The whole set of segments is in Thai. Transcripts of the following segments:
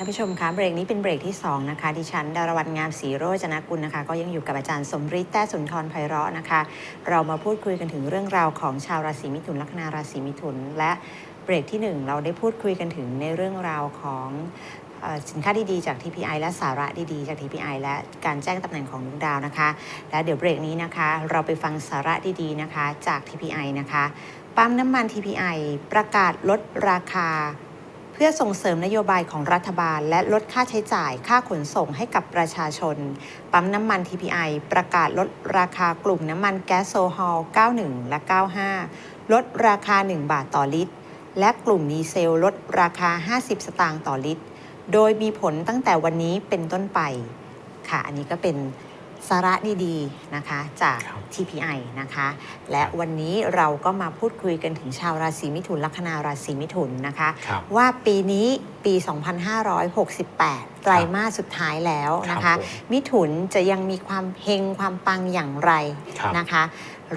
ท่านผู้ชมคะเบรกนี้เป็นเบรกที่ 2 นะคะ ดิฉันดารวรรณงามศรีโรจนกุลนะคะ ก็ยังอยู่กับอาจารย์สมฤทธิ์แต้สุนทรไพเราะนะคะ เรามาพูดคุยกันถึงเรื่องราวของชาวราศีมิถุนลัคนาราศีมิถุน และเบรกที่ 1 เราได้พูดคุยกันถึงในเรื่องราวของสินค้าดีๆ จาก TPI และสาระดีๆ จาก TPI และการแจ้งตำแหน่งของดวงดาวนะคะ และเดี๋ยวเบรกนี้นะคะ เราไปฟังสาระดีๆนะคะจาก TPI นะคะปั๊มน้ำมัน TPI ประกาศลดราคา พื่อส่งเสริมนโยบายของรัฐบาล และลดค่าใช้จ่ายค่าขนส่งให้กับประชาชน ปั๊มน้ำมัน TPI ประกาศลดราคากลุ่มน้ำมันแก๊สโซฮอล 91 และ 95 ลดราคา 1 บาทต่อลิตร และกลุ่มดีเซลลดราคา 50 สตางค์ต่อลิตร โดยมีผลตั้งแต่วันนี้เป็นต้นไป ค่ะ อันนี้ก็เป็น สาระดีๆนะคะจากครับ TPI นะคะ และวันนี้เราก็มาพูดคุยกันถึงชาวราศีมิถุนลัคนาราศีมิถุนนะคะ ครับว่าปีนี้ปี 2568 ไตรมาสสุดท้ายแล้วนะครัคะ บผมมิถุนจะยังมีความเฮงความปังอย่างไรครับ นะคะ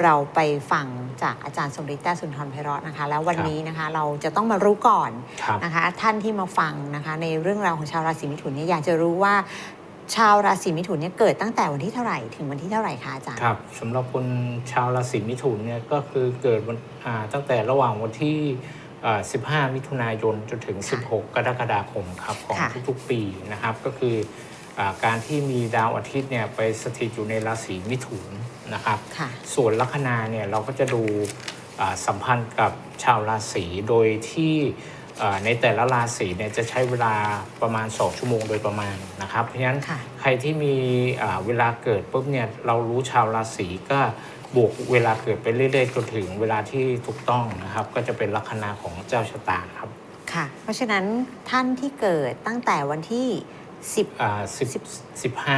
เราไปฟังจากอาจารย์สมฤทธิ์แต้สุนทรไพเราะนะคะ แล้ววันครับนี้นะคะเราจะต้องมารู้ก่อน ครับ นะคะท่านที่มาฟังนะคะในเรื่องราวของชาวราศีมิถุนเนี่ยอยากจะรู้ว่า ชาวราศีมิถุนเนี่ยเกิดตั้งแต่วันที่เท่าไหร่ถึงวันที่เท่าไหร่คะอาจารย์ ครับสำหรับคนชาวราศีมิถุนเนี่ยก็คือเกิดวันอ่าตั้งแต่ระหว่างวันที่อ่า15 มิถุนายนจนถึง ค่ะ16 กรกฎาคมครับของค่ะ ทุกๆ ปีนะครับ ก็คืออาการที่มีดาวอาทิตย์เนี่ยไปสถิตอยู่ในราศีมิถุนนะครับ ค่ะ ส่วนลัคนาเนี่ยเราก็จะดูอ่าสัมพันธ์กับชาวราศีโดยที่อ่า ในแต่ละราศีเนี่ยจะใช้เวลาประมาณ 2 ชั่วโมงโดยประมาณนะครับ เพราะฉะนั้นค่ะ ใครที่มีอ่าเวลาเกิดปุ๊บเนี่ยเรารู้ชาวราศีก็บวกเวลาเกิดไปเรื่อยๆจนถึงเวลาที่ถูกต้องนะครับ ก็จะเป็นลัคนาของเจ้าชะตาครับ ค่ะ เพราะฉะนั้นท่านที่เกิดตั้งแต่วันที่ 10 อ่าสิบสิบห้า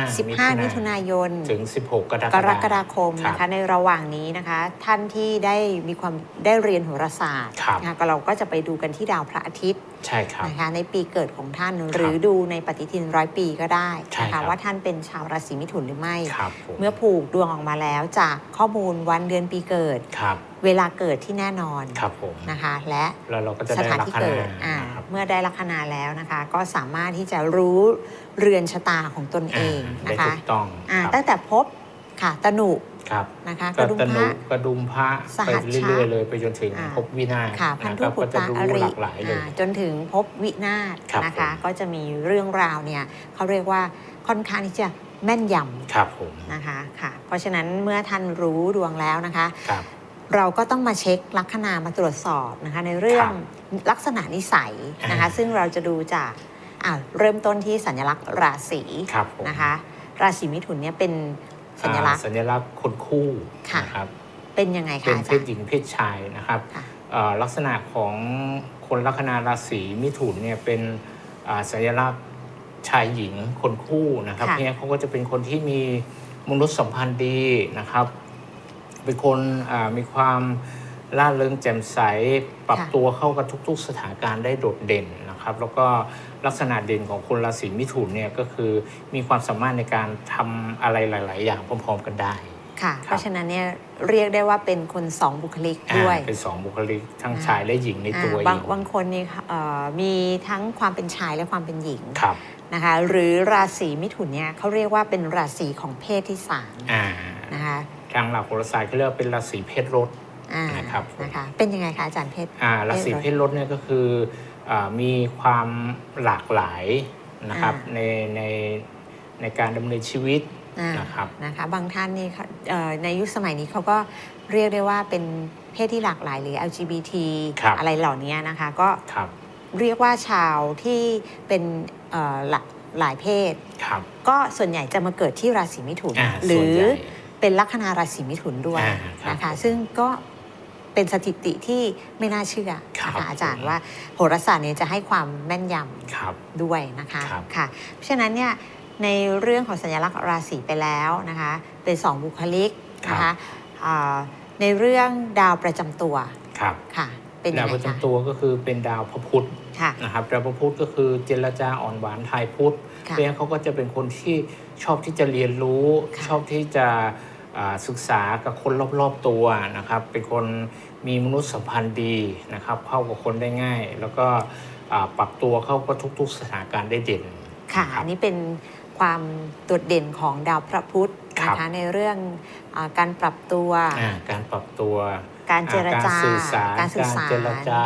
15 มิถุนายน ถึง 16 กรกกรฎากฎาคมนะครัคะบ ในระหว่างนี้นะคะ ท่านที่ได้มีความได้เรียนโหราศาสตร์ครับ นะคะก็เราก็จะไปดูกันที่ดาวพระอาทิตย์ ใช่ครับนะคะในปีเกิดของท่านหรือดูในปฏิทินร้อยปีก็ได้ใช่นะครัคะบว่าท่านเป็นชาวราศีมิถุนหรือไม่ครับผมเมื่อผูกดวงออกมาแล้วจากข้อมูลวันเดือนปีเกิดครับเวลาเกิดที่แน่นอนครับผมนะคะ และแล้วเราก็จะสได้ถานลัที่คนาเกิดอ่านะครับเมื่อได้ลัคนาแล้วนะคะ ก็สามารถที่จะรู้เรือนชะตาของตนเองได้นะคะถูกต้องอ่าครับตั้งแต่พบค่ะตนุ ครับนะคะกก็ระดุมตพนุระกระดุมพระสไปหัสชะเรื่อยๆเลยไปจนถึงอ่าพบวินาศค่ะพันธุนะครับปุก็ตจะตะรู้อริหลากหลายเลยอ่าจนถึงพบวินาศครับนะคะผมก็จะมีเรื่องราวเนี่ยเขาเรียกว่าค่อนข้างที่จะแม่นยครับผมำนะคะค่ะเพราะฉะนั้นเมื่อท่านรู้ดวงแล้วนะคะครับเราก็ต้องมาเช็คลัคนามาตรวจสอบนะคะในเรื่องครับลักษณะนิสัยนะคะอ่าซึ่งเราจะดูจากอ่าเริ่มต้นที่สัญลักษณ์ราศีครับผมนะคะราศีมิถุนเนี่ยเป็น สัญลักษณ์อ่าสัญลักษณ์คนคู่ค่ะ นะครับเป็นยังไงเป็คะนอาเพจารศย์ หญิงเพศชายนะครับค่ะ เอ่อลักษณะของคนลัคนาราศีมิถุนเนี่ยเป็นอ่าสัญลักษณ์ชายหญิงคนคู่นะครับค่ะเนี่ยเขาก็จะเป็นคนที่มีมนุษยสัมพันธ์ดีนะครับ เป็นคนอ่ามีความล่าเริงแจ่มใสปรับค่ะ ตัวเข้ากับทุก ๆ สถานการณ์ได้โดดเด่น นะครับแล้วก็ลักษณะเด่นของคนราศีมิถุนเนี่ยก็คือมีความสามารถในการทำอะไรหลาย ๆ อย่างพร้อม ๆ กันได้ค่ะครับเพราะฉะนั้นเนี่ยเรียกได้ว่าเป็นคนสองบุคลิกด้วยอ่าเป็นสองบุคลิกทั้งอ่าชายและหญิงในตัวอ่าเอบางงบางคนนี่เอ่อมีทั้งความเป็นชายและความเป็นหญิงครับนะคะหรือราศีมิถุนเนี่ยเขาเรียกว่าเป็นราศีของเพศที่สามอ่านะคะทางหลักโหราศาสตร์เขาเรียกว่าเป็นราศีเพศรถอ่านะครับผมนะคะเป็นยังไงคะอาจารย์เพศอ่าราศีเพศรถเนี่ยก็คืออา มีความหลากหลายนะครับอ่าในในในการดำเนินชีวิตอ่านะครับนะคะบางท่านนี่เขาเอ่อในยุคสมัยนี้เขาก็เรียกได้ว่าเป็นเพศที่หลากหลายหรือ LGBT ครับอะไรเหล่านี้นะคะ ก็ครับเรียกว่าชาวที่เป็นเอ่อหลากหลายเพศครับก็ส่วนใหญ่จะมาเกิดที่ราศีมิถุนอ่าหรืส่วนอใหญ่เป็นลัคนาราศีมิถุนด้วยอ่าครับนะคะผมซึ่งก็ เป็นสถิติที่ไม่น่าเชื่อครับนะคะอาจารย์ผมว่าโหราศาสตร์เนี่ยจะให้ความแม่นยครับำด้วยนะคะครับค่ะ เพราะฉะนั้นเนี่ยในเรื่องของสัญลักษณ์ราศีไปแล้วนะคะเป็นสองบุคลิกนะคะอ่าในเรื่องดาวประจำตัวครับค่ะเป็นยัดางวไงประคะจำตัวก็คือเป็นดาวพระพุธค่ะนะครับดาวพระพุธก็คือเจรจาอ่อนหวานทายพุธค่ะเพราะฉะนั้นเขาก็จะเป็นคนที่ชอบที่จะเรียนรู้ค่ะชอบที่จะอ่า ศึกษากับคนรอบๆตัวนะครับ เป็นคนมีมนุษยสัมพันธ์ดีนะครับ เข้ากับคนได้ง่าย แล้วก็อ่าปรับตัวเข้ากับทุกๆสถานการณ์ได้เด่น ค่ะรับอันนี้เป็นความโดดเด่นของดาวพระพุธครันะบคะในเรื่องอาการปรับตัวอ่าการปรับตัว การเจรจาอ่การสื่อสารการสื่อสารเจรจา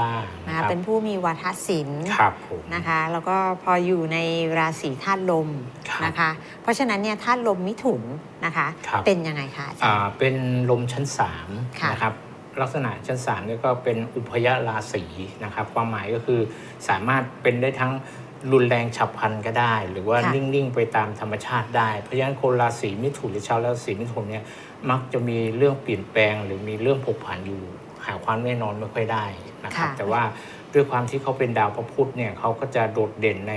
นะครัคะบเป็นผู้มีวาทศิลป์ครับผมนะคะแล้วก็พออยู่ในราศีธาตุลมครับนะคะ เพราะฉะนั้นเนี่ยธาตุลมมิถุนนะคะครับเป็นยังไงคะอาจารอ่าย์เป็นลมชั้นสามค่ะนะครับลักษณะชั้นสามเนี่ยก็เป็นอุพยราศีนะครับ ความหมายก็คือสามารถเป็นได้ทั้ง รุนแรงฉับพลันก็ได้ หรือว่าค่ะนิ่ง ๆ ไปตามธรรมชาติได้ เพราะฉะนั้นคนราศีมิถุนหรือชาวราศีมิถุนเนี่ยมักจะมีเรื่องเปลี่ยนแปลง หรือมีเรื่องผกผันอยู่ หาความแน่นอนไม่ค่อยได้นะครับค่ะ แต่ว่าด้วยความที่เขาเป็นดาวพระพุธเนี่ยเขาก็จะโดดเด่นใน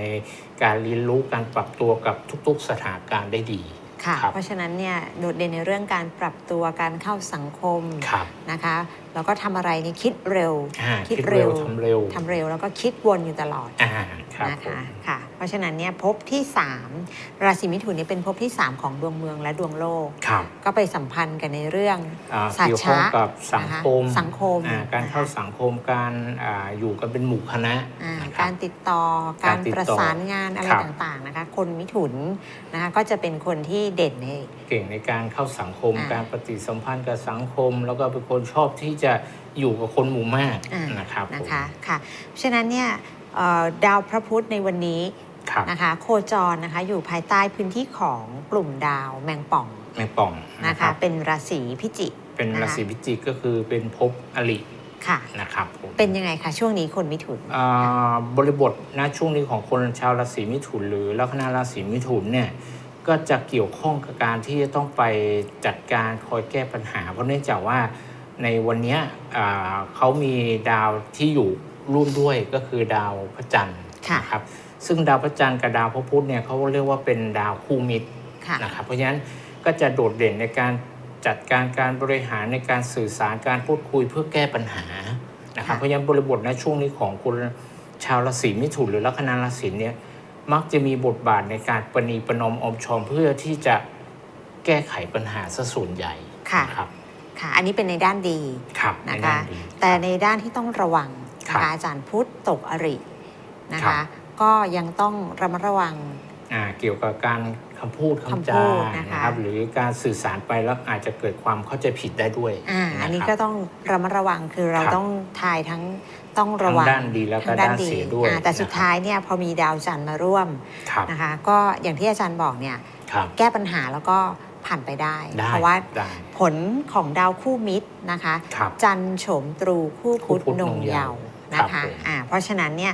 การเรียนรู้การปรับตัวกับทุก ๆ สถานการณ์ได้ดี ค่ะ ครับ เพราะฉะนั้นเนี่ยโดดเด่นในเรื่องการปรับตัวการเข้าสังคมครับ นะคะ แล้วก็ทำอะไรนี่คิดเร็ว อ่าคิดคิดเร็วเร็วทำเร็วทำเร็วแล้วก็คิดวนอยู่ตลอดอ่าครับนะผมคะค่ะ เพราะฉะนั้นเนี่ยภพที่3ราศีมิถุนเนี่ยเป็นภพที่3ของดวงเมืองและดวงโลก ครับก็ไปสัมพันธ์กันในเรื่อง อ่าสัจเกี่ยวข้องฉะกับสังคมนะคะสังคม อ่าการเข้านะคะสังคมการอ่าอยู่กันเป็นหมู่คณะอ่านะคการบติดต่อกาการรติดประต่อสานงานอะไรครับ ต่างๆนะคะคนมิถุนนะคะก็จะเป็นคนที่เด่นใน เก่งในการเข้าสังคม อ่า การปฏิสัมพันธ์กับสังคม แล้วก็เป็นคนชอบที่จะอยู่กับคนหมู่มากอ่านะครับผมนะคะค่ะเพราะฉะนั้นเนี่ยเอ่อดาวพระพุธในวันนี้ครับนะคะโคจรนะคะอยู่ภายใต้พื้นที่ของกลุ่มดาวแมงป่องแมงป่องนะนะคะครับเป็นราศีพิจิกเป็นนะคะราศีพิจิกก็คือเป็นภพอลิค่ะ นะครับผมเป็นยังไงคะช่วงนี้คนมิถุน อ่าบริบทณช่วงนี้ของคนชาวราศีมิถุนหรือลัคนาราศีมิถุนเนี่ยก็จะเกี่ยวข้องกับการที่จะต้องไปจัดการคอยแก้ปัญหา เพราะเนื่องจากว่า ในวันเนี้ยอ่าเขามีดาวที่อยู่ร่วมด้วยก็คือดาวพระจันทร์ค่ะนะครับซึ่งดาวพระจันทร์กับดาวพระพุธเนี่ยเขาเรียกว่าเป็นดาวคู่มิตรค่ะนะครับเพราะฉะนั้นก็จะโดดเด่นในการจัดการการบริหารในการสื่อสารการพูดคุยเพื่อแก้ปัญหานะครับค่ะเพราะฉะนั้นบริบทในช่วงนี้ของคนชาวราศีมิถุนหรือลัคนาราศีเนี่ยมักจะมีบทบาทในการประนีประนอมอมชอมเพื่อที่จะแก้ไขปัญหาซะส่วนใหญ่ค่ะนะครับ ค่ะ อันนี้เป็นในด้านดีครับในนะด้าคะนดี แต่ในด้านที่ต้องระวังนะครัคะบ อาจารย์พุธตกอรินะครัคะบก็ยังต้องระมัดระวัง อ่าเกี่ยวกับการคำพูดคำคำพูจาดนะคะ นะครับ หรือการสื่อสารไปแล้วอาจจะเกิดความเข้าใจผิดได้ด้วยอ่าอันนี้ะครับก็ต้องระมัดระวังคือเราครับ ต้องทายทั้งต้องระวังทั้งด้านดีแล้วก็ทั้งด้านเสียด้วยอ่าแต่สุดนะครับท้ายเนี่ยพอมีดาวจันทร์มาร่วมครับนะคะ ก็อย่างที่อาจารย์บอกเนี่ยครับ แก้ปัญหาแล้วก็ ผ่านไปได้ ได้เพราะว่าได้ผลของดาวคู่มิตรนะคะ ครับจันทร์โฉมตรูคู่พุธคู่พุธนงนงเยาเยาว์ว์ครันะบคะผมอ่าเพราะฉะนั้นเนี่ย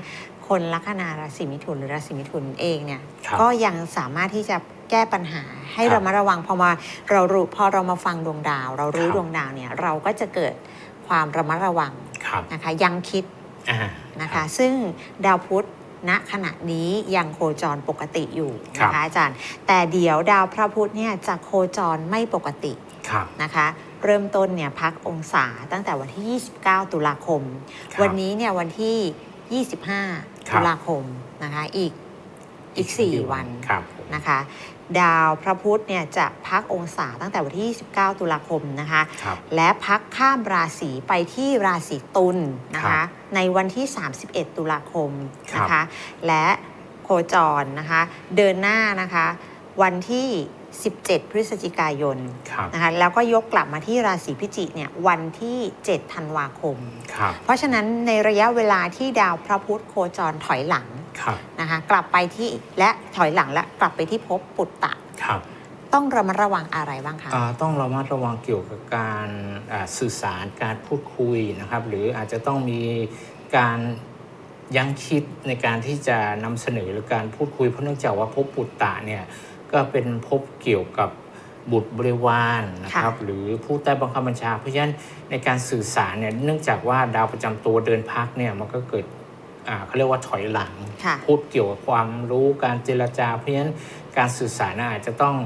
คนลัคนาราศีมิถุนหรือราศีมิถุนเองเนี่ยครับก็ยังสามารถที่จะแก้ปัญหาให้ครับเรามาระวังพอมาเรารู้พอเรามาฟังดวงดาว เรารู้ครับ ดวงดาวเนี่ยเราก็จะเกิดความระมัดระวังครับนะคะยังคิด อ่า นะคะ ซึ่งดาวพุธ ณขณะนี้ยังโคจรปกติอยู่นะครัคะบอาจารย์ แต่เดี๋ยวดาวพระพุธเนี่ยจะโคจรไม่ปกติครับนะคะ เริ่มต้นเนี่ยพักองศาตั้งแต่วันที่ 29 ตุลาคมครับวันนี้เนี่ยวันที่ 25ครัตุบลาคมนะคะอีกอีก 4 วันครับผมนะคะ ดาวพระพุธเนี่ยจะพักองศาตั้งแต่วันที่ 29 ตุลาคมนะคะครับและพักข้ามราศีไปที่ราศีตุลนะครัคะบในวันที่ 31 ตุลาคมนะครัคะบและโคจรนะคะ เดินหน้านะคะ วันที่ 17 พฤศจิกายนครับนะคะ แล้วก็ยกกลับมาที่ราศีพิจิกเนี่ยวันที่ 7 ธันวาคมครับเพราะฉะนั้นในระยะเวลาที่ดาวพระพุธโคจรถอยหลังครับ นะคะกลับไปที่และถอยหลังและกลับไปที่ภพปุตตะครับต้องระมัดระวังอะไรบ้างคะอ่าต้องระมัดระวังเกี่ยวกับการอ่าสื่อสารการพูดคุยนะครับ หรืออาจจะต้องมีการยั้งคิดในการที่จะนำเสนอหรือการพูดคุย เพราะเนื่องจากว่าภพปุตตะเนี่ยก็เป็นภพเกี่ยวกับบุตรบริวารนะครับหรือผู้ใต้บังคับบัญชา เพราะฉะนั้นในการสื่อสารเนี่ยเนื่องจากว่าดาวประจำตัวเดินพักเนี่ยมันก็เกิดอ่า เขาเรียกว่าถอยหลังค่ะพูดเกี่ยวกับความรู้การเจรจา เพราะฉะนั้นการสื่อสารน่ะอาจจะต้อง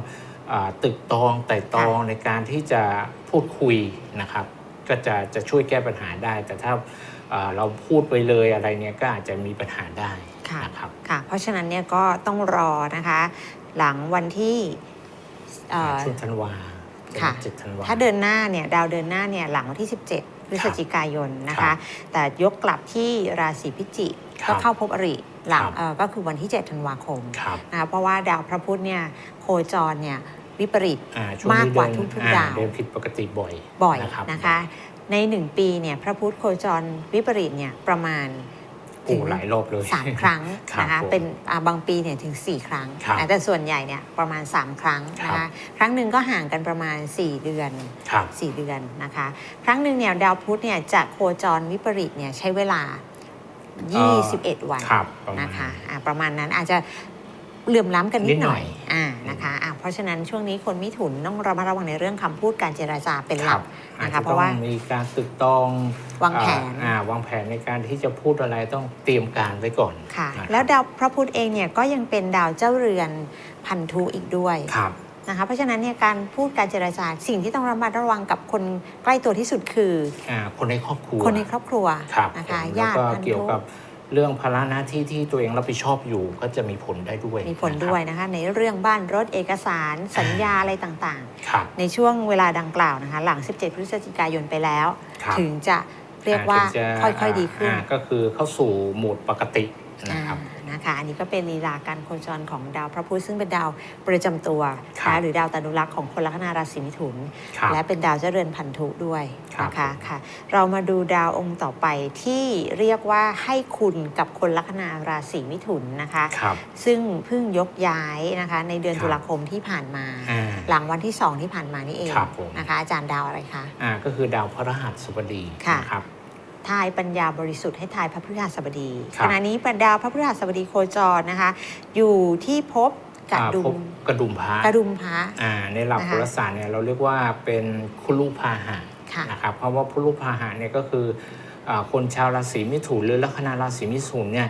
อาตึกตองไต่ตองในการที่จะพูดคุยนะครับ ก็จะจะช่วยแก้ปัญหาได้ แต่ถ้าอ่าเราพูดไปเลยอะไรเนี่ยก็อาจจะมีปัญหาได้ค่ะนะครับค่ะ เพราะฉะนั้นเนี่ยก็ต้องรอนะคะ หลังวันที่เอ่อช่วงธันวาค่ะเจ็ดธันวาถ้าเดินหน้าเนี่ยดาวเดินหน้าเนี่ยหลังวันที่ 17 พฤศจิกายนนะครัคะ บแต่ยกกลับที่ราศีพิจิกครับก็เข้าพบอริหลังครับ เอ่อก็คือวันที่ 7 ธันวาคมครับนะคะเพราะว่าดาวพระพุธเนี่ยโคจรเนี่ยวิปริต อ่ช่วงมากนี้กว่าเดินทุกๆอ่ดาว เดินผิดปกติบ่อยบ่อยนะครับ นะคะ ในหนึ่งปีเนี่ยพระพุธโคจรวิปริตเนี่ยประมาณ โอ้หลายรอบเลยสามครั้งครับนะคะผมเป็นอ่าบางปีเนี่ยถึง 4 ครั้งครับนะแต่ส่วนใหญ่เนี่ยประมาณ 3 ครั้งนะครัคะบครั้งหนึ่งก็ห่างกันประมาณ 4 เดือนครับ4เดือนนะคะ ครั้งหนึ่งเนี่ยดาวพุธเนี่ยจะโคจรวิปริตเนี่ยใช้เวลา 21 วันครับประมาณนะคะอ่าประมาณนั้นอาจจะ เหลื่อมล้ำกันนินิดดหหน่น่ออยยอ่านะคะอ่าเพราะฉะนั้นช่วงนี้คนมิถุนต้องระมัดระวังในเรื่องคำพูดการเจราจาเป็นหคลัรักบอาจนะคะจะเพต้อราะว่างมีการตึกตองวางแผนอ่าวางแผนในการที่จะพูดอะไรต้องเตรียมการไว้ก่อนค่ะนะครับแล้วดาวพระพุธเองเนี่ยก็ยังเป็นดาวเจ้าเรือนพันธุอีกด้วยครับนะคะเพราะฉะนั้นเนี่ยการพูดการเจราจาสิ่งที่ต้องระมัดระวังกับคนใกล้ตัวที่สุดคืออ่าคนในครอบครัวคนในครอบครัวครับนะคะผมญาติแล้วก็พันเกี่ยวธุกับ เรื่องภาระหน้าที่ที่ตัวเองรับผิดชอบอยู่ก็จะมีผลได้ด้วยมีผลด้วยนะคะ ในเรื่องบ้านรถเอกสารสัญญาอะไรต่างครับๆในช่วงเวลาดังกล่าวนะคะ หลัง 17 พฤศจิกายนไปแล้วครับถึงจะเรียกว่าอ่ถึงจะค่อยๆดีขึ้นาก็คือเข้าสู่โหมดปกตินะครับอ่า นะคะ อันนี้ก็เป็นลีลาการโคจรของดาวพระพุธซึ่งเป็นดาวประจำตัวครับนะหรือดาวตานุรักษ์ของคนลัคนาราศีมิถุนครับและเป็นดาวเจริญพันธุด้วยครับนะคะผมค่ะ เรามาดูดาวองค์ต่อไปที่เรียกว่าให้คุณกับคนลัคนาราศีมิถุนนะคะครับซึ่งเพิ่งยกย้ายนะคะ ในเดือนครับตุลาคมที่ผ่านมาอ่าหลังวันที่ 2 ที่ผ่านมานี่เองครับผมนะคะอาจารย์ดาวอะไรคะอ่าก็คือดาวพฤหัสบดีค่ะนะครับ ทายปัญญาบริสุทธิ์ให้ทายพระพฤหัสบดีครับ ขณะนี้ปัญดาวพระพฤหัสบดีโคจรนะคะ อยู่ที่ภพกระอ่าดุพบมกระดุมพระกระดุมพระ อ่าในหลักนะคะ โหราศาสตร์เนี่ยเราเรียกว่าเป็นคุลุพาหะค่ะ นะครับเพราะว่าคุลุพาหะเนี่ยก็คืออาคนชาวราศีมิถุนหรือลัคนาราศีมิถุนเนี่ย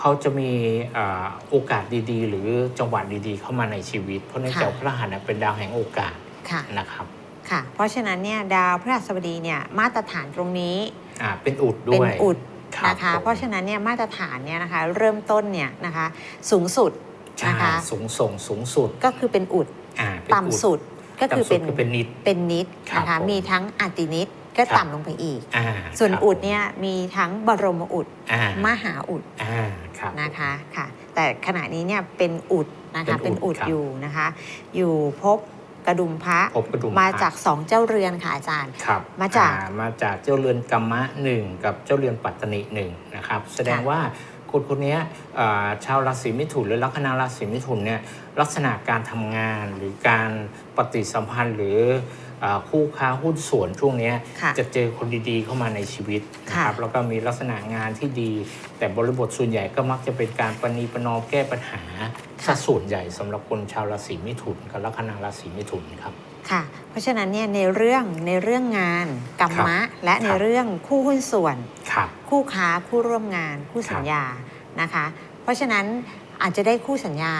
เขาจะมีอ่าโอกาสดีๆ หรือจังหวะดีๆ เข้ามาในชีวิต เพราะเนื่องจากพระหัสเนี่ยเป็นดาวแห่งโอกาสค่ะ นะครับ ค่ะ เพราะฉะนั้นเนี่ยดาวพฤหัสบดีเนี่ยมาตรฐานตรงนี้ อ่าเป็นอุดด้เป็นวยอุดรับนะคะ ผม เพราะฉะนั้นเนี่ยมาตรฐานเนี่ยนะคะเริ่มต้นเนี่ยนะคะสูงสุดใช่นะคะ สูงส่งสูงสุดก็คือเป็นอุดอ่าเป็นต่ำสุดก็คือต่ำสุเป็ดนคือเป็นนิด เป็นนิดครับนะคะ ผมมีทั้งอตินิดก็ครับ ต่ำลงไปอีก อ่าส่วนครับอุดเนี่ยมีทั้งบรมอุดอ่ามหาอุดอ่าครับ นะคะค่ะ แต่ขณะนี้เนี่ยเป็นอุดนะคะ เป็เป็นนอุอุดดครับ อยู่นะคะ อยู่พบ กระดุมพระพบกระดุมมาพระจากสองเจ้าเรือนค่ะอาจารย์ ครับมาจากอ่มาจากเจ้าเรือนกัมมะหนึ่งกับเจ้าเรือนปัตตนิหนึ่งนะครับ แสดงค่ะว่าคนคนเนี้ยอ่าชาวราศีมิถุนหรือลัคนาราศีมิถุนเนี่ยลักษณะการทำงานหรือการปฏิสัมพันธ์หรืออ่า คู่ค้าหุ้นส่วนช่วงเนี้ยค่ะจะเจอคนดีๆเข้ามาในชีวิตนะครับค่ะแล้วก็มีลักษณะงานที่ดี แต่บริบทส่วนใหญ่ก็มักจะเป็นการประนีประนอมแก้ปัญหาสัดส่วนใหญ่สำหรับคนชาวราศีมิถุนกับลัคนาราศีมิถุนครับค่ะ เพราะฉะนั้นเนี่ยในเรื่องในเรื่องงานกรรมะ และในครับเรื่องคู่หุ้นส่วนครับคู่ค้าคู่ร่วมงาน คู่สัญญานะคะ เพราะฉะนั้นอาจจะได้คู่สัญญา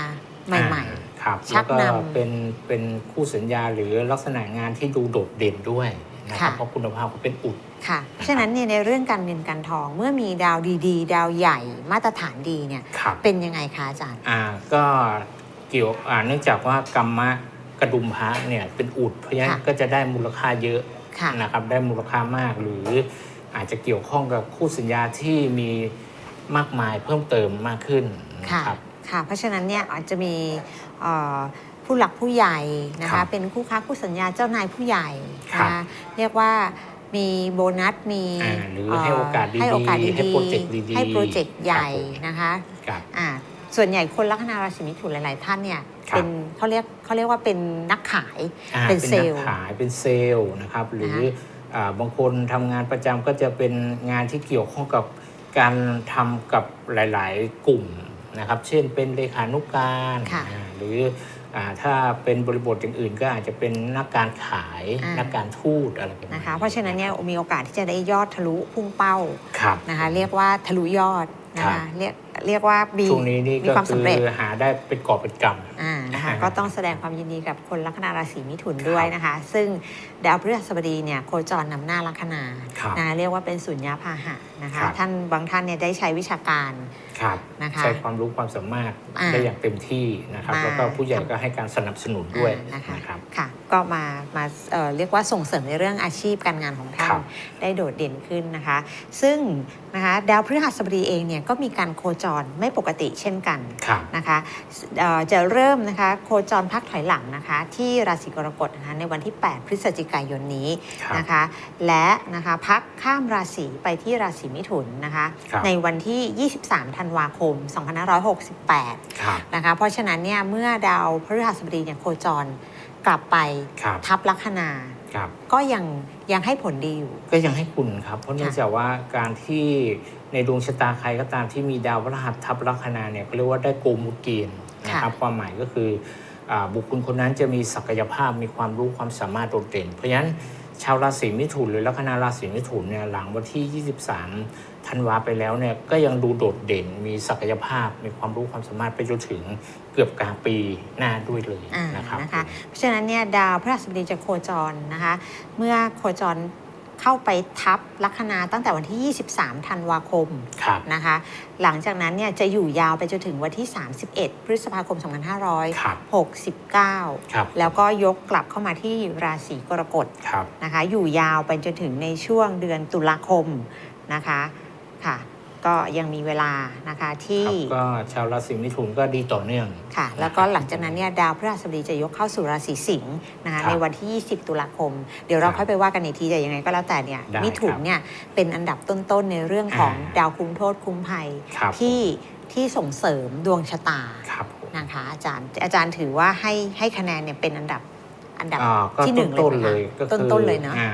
ใหม่อ่า ครับชัแล้วกก็นำเป็นเป็นคู่สัญญาหรือลักษณะงานที่ดูโดดเด่นด้วยนะครับค่ะ เพราะคุณภาพเขาเป็นอุดๆค่ะเพราะฉะนั้นเนี่ยในเรื่องการเงินการทองเมื่อมีดาวดี ๆ ดาวใหญ่มาตรฐานดีเนี่ยครับ เป็นยังไงคะอาจารย์ อ่าก็เกี่ยวอ่าเนื่องจากว่ากรรมะกระดุมพระเนี่ยเป็นอุด เพราะฉะนั้นค่ะ ก็จะได้มูลค่าเยอะค่ะ นะครับได้มูลค่ามากหรืออาจจะเกี่ยวข้องกับคู่สัญญาที่มีมากมายเพิ่มเติมมากขึ้นนะค่ะ ครับ ค่ะเพราะฉะนั้นเนี่ยอาจจะมีเอ่อผู้หลักผู้ใหญ่นะครัคะบเป็นคู่ค้าคู่สัญญาเจ้านายผู้ใหญ่นะครัคะบเรียกว่ามีโบนัสมีอ่าหรือให้โอกาสดีๆให้โอกาสให้ดีโปรเจกต์ดีๆให้โปรเจกต์ใหญ่ครับผม นะคะครับ อ่าส่วนใหญ่คนลัคนาราศีมิถุนหลาย ๆ ท่านเนี่ยครับ เป็นเขาเรียกเขาเรียกว่าเป็นนักขาย อ่าเป็นเซลล์นักขายเป็นเซลล์นะครับ หรือนะคะอ่าบางคนทำงานประจำก็จะเป็นงานที่เกี่ยวข้องกับการทำกับหลาย ๆ กลุ่ม นะครับ เช่นเป็นเลขานุการค่ะอ่าหรืออาถ้าเป็นบริบทอย่างอื่นก็อาจจะเป็นนักการขายอ่านันักการทูตอะไรประมาณนะคะเพราะฉะนั้นเนี่ยมีโอกาสที่จะได้ยอดทะลุพุ่งเป้าครับนะคะเรียกว่าทะลุยอดนะครัคะบเรียกเรียกว่ามีช่วงนี้นี่มีก็ความคืสำเร็จอหาได้เป็นกอบเป็นกำอ่านะคะอ่าก็ต้องแสดงความยินดีกับคนลัคนาราศีมิถุนด้วยนะคะ ซึ่ง ดาวพฤหัสบดีเนี่ยโคจรนำหน้าลัคนาครับนะเรียกว่าเป็นสุญญาพาหะนะคะครับ ท่านบางท่านเนี่ยได้ใช้วิชาการครับนะคะ ใช้ความรู้ความสามารถอ่าได้อย่างเต็มที่นะครับ มา แล้วก็ผู้ใหญ่ก็ให้การสนับสนุนด้วยอ่านะคะนะครับ ค่ะก็มามาเอ่อเรียกว่าส่งเสริมในเรื่องอาชีพการงานของท่าครันบได้โดดเด่นขึ้นนะคะ ซึ่งนะคะดาวพฤหัสบดีเองเนี่ยก็มีการโคจรไม่ปกติเช่นกันครับ นะคะเอ่อจะเริ่มนะคะโคจรพักถอยหลังนะคะที่ราศีกรกฎนะคะในวันที่ 8 พฤศจิกายนนี้ครับนะคะ และนะคะพักข้ามราศีไปที่ราศีมิถุนนะคะครับในวันที่ 23 ธันวาคม 2568ครับนะคะ เพราะฉะนั้นเนี่ยเมื่อดาวพฤหัสบดีเนี่ยโคจรกลับไปครับทับลัคนาครับก็ยังยังให้ผลดีอยู่ ก็ยังให้คุณครับ เพราะเนื่องจากว่าการที่ในดวงชะตาใครก็ตามที่มีดาวพฤหัสทับลัคนาเนี่ยก็เรียกว่าได้โกมุตเกณฑ์นะครับความหมายก็คืออา บุคคลคนนั้นจะมีศักยภาพมีความรู้ความสามารถโดดเด่น เพราะฉะนั้นชาวราศีมิถุนหรือลัคนาราศีมิถุนเนี่ยหลังวันที่ 23 ธันวาไปแล้วเนี่ยก็ยังดูโดดเด่น มีศักยภาพ มีความรู้ความสามารถไปจนถึงเกือบกลางปีหน้าด้วยเลยนะครับนะคะเพราะฉะนั้นเนี่ยดาวพฤหัสบดีจะโคจรนะคะ เมื่อโคจร เข้าไปทับลัคนาตั้งแต่วันที่ 23 ธันวาคมครับนะคะ หลังจากนั้นเนี่ยจะอยู่ยาวไปจนถึงวันที่ 31 พฤษภาคมครับ2569 ครับ แล้วก็ยกกลับเข้ามาที่ราศีกรกฎครับนะคะ อยู่ยาวไปจนถึงในช่วงเดือนตุลาคมนะคะค่ะ ก็ยังมีเวลานะคะที่ครับก็ชาวราศีมิถุนก็ดีต่อเนื่อง ค่ะแล้วก็หลังจากนั้นเนี่ยดาวพฤหัสบดีจะยกเข้าสู่ราศีสิงห์นะคะครับในวันที่ 20 ตุลาคม เดี๋ยวเราครับค่อยไปว่ากันอีกทีแต่ยังไงก็แล้วแต่เนี่ยได้มิถุนครับเนี่ยเป็นอันดับต้นๆในเรื่องของอ่า ดาวคุ้มโทษคุ้มภัย ครับที่ที่ส่งเสริมดวงชะตาครับผมนะคะอาจารย์อาจารย์ถือว่าให้ให้คะแนนเนี่ยเป็นอันดับอันดับอ่าก็ที่หนึ่งต้นๆเลเลยยไหมก็คะคือต้นๆเลยเนาะ อ่า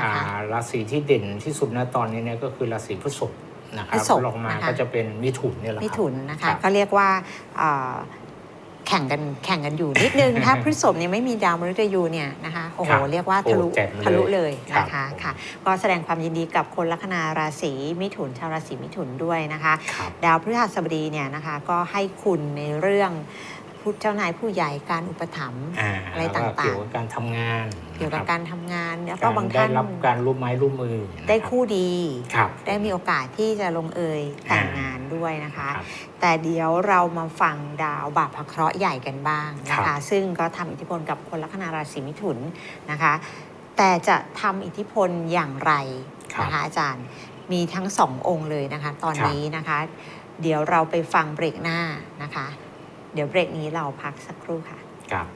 อ่านะคะราศีที่เด่นที่สุดณตอนนี้เนี่ยก็คือราศีพฤษภ นะครัพฤบษภลองมานะคะ ก็จะเป็นมิถุนเนี่ยแหละครับมิถุนนะคะครับก็เรียกว่าเอ่อแข่งกันแข่งกันอยู่นิดนึง ถ้าพฤษภเนี่ยไม่มีดาวมฤตยูเนี่ยนะคะโอ้โหครับเรียกว่าทะลุโอ้แจ่มเลยทะลุเลยครับนะคะผมค่ะ ก็แสดงความยินดีกับคนลัคนาราศีมิถุนชาวราศีมิถุนด้วยนะคะครับดาวพฤหัสบดีเนี่ยนะคะก็ให้คุณในเรื่อง ผู้เจ้านายผู้ใหญ่การอุปถัมภ์อ่าอะไรแล้วก็ต่างๆ เกี่ยวกับการทำงานเกี่ยวกับนะคการทำงานแล้วบก็บางได้ท่านรับการร่วมไม้ร่วมมือนะได้รับคู่ดีครับได้มีโอกาสที่จะลงเอยแต่งอ่างงานด้วยนะคะครับแต่เดี๋ยวเรามาฟังดาวบาปพระเคราะห์ใหญ่กันบ้างนะครัคะบซึ่งก็ทำอิทธิพลกับคนลัคนาราศีมิถุนนะคะ แต่จะทำอิทธิพลอย่างไรครับนะคะอาจารย์มีทั้งสององค์เลยนะคะ ตอนครับนี้นะคะ เดี๋ยวเราไปฟังเบรกหน้านะคะ เดี๋ยวเบรกนี้เราพักสักครู่ค่ะ ครับ